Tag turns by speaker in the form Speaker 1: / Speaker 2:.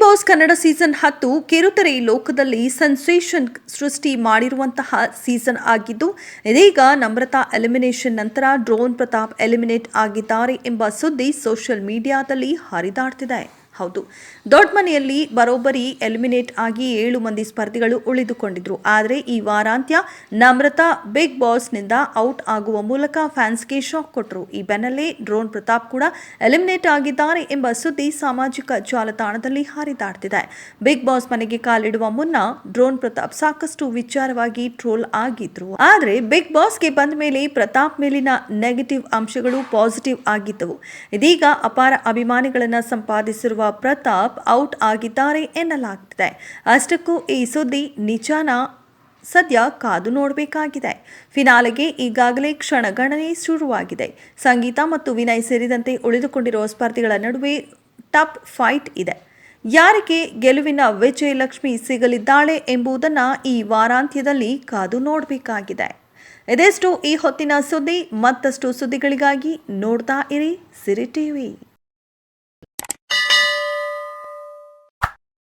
Speaker 1: Boss Kannada season ಹತ್ತು ಕಿರುತೆರೆ ಲೋಕದಲ್ಲಿ ಸೆನ್ಸೇಷನ್ ಸೃಷ್ಟಿ ಮಾಡಿರುವಂತಹ ಸೀಸನ್ ಆಗಿದ್ದು, ಇದೀಗ ನಮ್ರತಾ ಎಲಿಮಿನೇಷನ್ ನಂತರ ಡ್ರೋನ್ ಪ್ರತಾಪ್ ಎಲಿಮಿನೇಟ್ ಆಗಿದ್ದಾರೆ ಎಂಬ ಸುದ್ದಿ ಸೋಷಿಯಲ್ ಮೀಡಿಯಾದಲ್ಲಿ ಹರಿದಾಡ್ತಿದೆ. ಹೌದು. ದೊಡ್ಡ ಮನೆಯಲ್ಲಿ ಬರೋಬ್ಬರಿ ಎಲಿಮಿನೇಟ್ ಆಗಿ ಏಳು ಮಂದಿ ಸ್ಪರ್ಧಿಗಳು ಉಳಿದುಕೊಂಡಿದ್ರು. ಆದರೆ ಈ ವಾರಾಂತ್ಯ ನಮ್ರತಾ ಬಿಗ್ ಬಾಸ್ನಿಂದ ಔಟ್ ಆಗುವ ಮೂಲಕ ಫ್ಯಾನ್ಸ್ಗೆ ಶಾಕ್ ಕೊಟ್ಟರು ಈ ಬೆನ್ನಲ್ಲೇ ಡ್ರೋನ್ ಪ್ರತಾಪ್ ಕೂಡ ಎಲಿಮಿನೇಟ್ ಆಗಿದ್ದಾರೆ ಎಂಬ ಸುದ್ದಿ ಸಾಮಾಜಿಕ ಜಾಲತಾಣದಲ್ಲಿ ಹರಿದಾಡ್ತಿದೆ. ಬಿಗ್ ಬಾಸ್ ಮನೆಗೆ ಕಾಲಿಡುವ ಮುನ್ನ ಡ್ರೋನ್ ಪ್ರತಾಪ್ ಸಾಕಷ್ಟು ವಿಚಾರವಾಗಿ ಟ್ರೋಲ್ ಆಗಿದ್ರು. ಆದರೆ ಬಿಗ್ ಬಾಸ್ಗೆ ಬಂದ ಮೇಲೆ ಪ್ರತಾಪ್ ಮೇಲಿನ ನೆಗೆಟಿವ್ ಅಂಶಗಳು ಪಾಸಿಟಿವ್ ಆಗಿದ್ದವು. ಇದೀಗ ಅಪಾರ ಅಭಿಮಾನಿಗಳನ್ನು ಸಂಪಾದಿಸಿರುವ ಪ್ರತಾಪ್ ಔಟ್ ಆಗಿದ್ದಾರೆ ಎನ್ನಲಾಗ್ತಿದೆ. ಅಷ್ಟಕ್ಕೂ ಈ ಸುದ್ದಿ ನಿಜಾನ? ಸದ್ಯ ಕಾದು ನೋಡಬೇಕಾಗಿದೆ. ಫಿನಾಲೆಗೆ ಈಗಾಗಲೇ ಕ್ಷಣಗಣನೆ ಶುರುವಾಗಿದೆ. ಸಂಗೀತ ಮತ್ತು ವಿನಯ್ ಸೇರಿದಂತೆ ಉಳಿದುಕೊಂಡಿರುವ ಸ್ಪರ್ಧಿಗಳ ನಡುವೆ ಟಫ್ ಫೈಟ್ ಇದೆ. ಯಾರಿಗೆ ಗೆಲುವಿನ ವಿಜಯಲಕ್ಷ್ಮಿ ಸಿಗಲಿದ್ದಾಳೆ ಎಂಬುದನ್ನು ಈ ವಾರಾಂತ್ಯದಲ್ಲಿ ಕಾದು ನೋಡಬೇಕಾಗಿದೆ. ಇದೆಷ್ಟು ಈ ಹೊತ್ತಿನ ಸುದ್ದಿ? ಮತ್ತಷ್ಟು ಸುದ್ದಿಗಳಿಗಾಗಿ ನೋಡ್ತಾ ಇರಿ ಸಿರಿ ಟಿವಿ.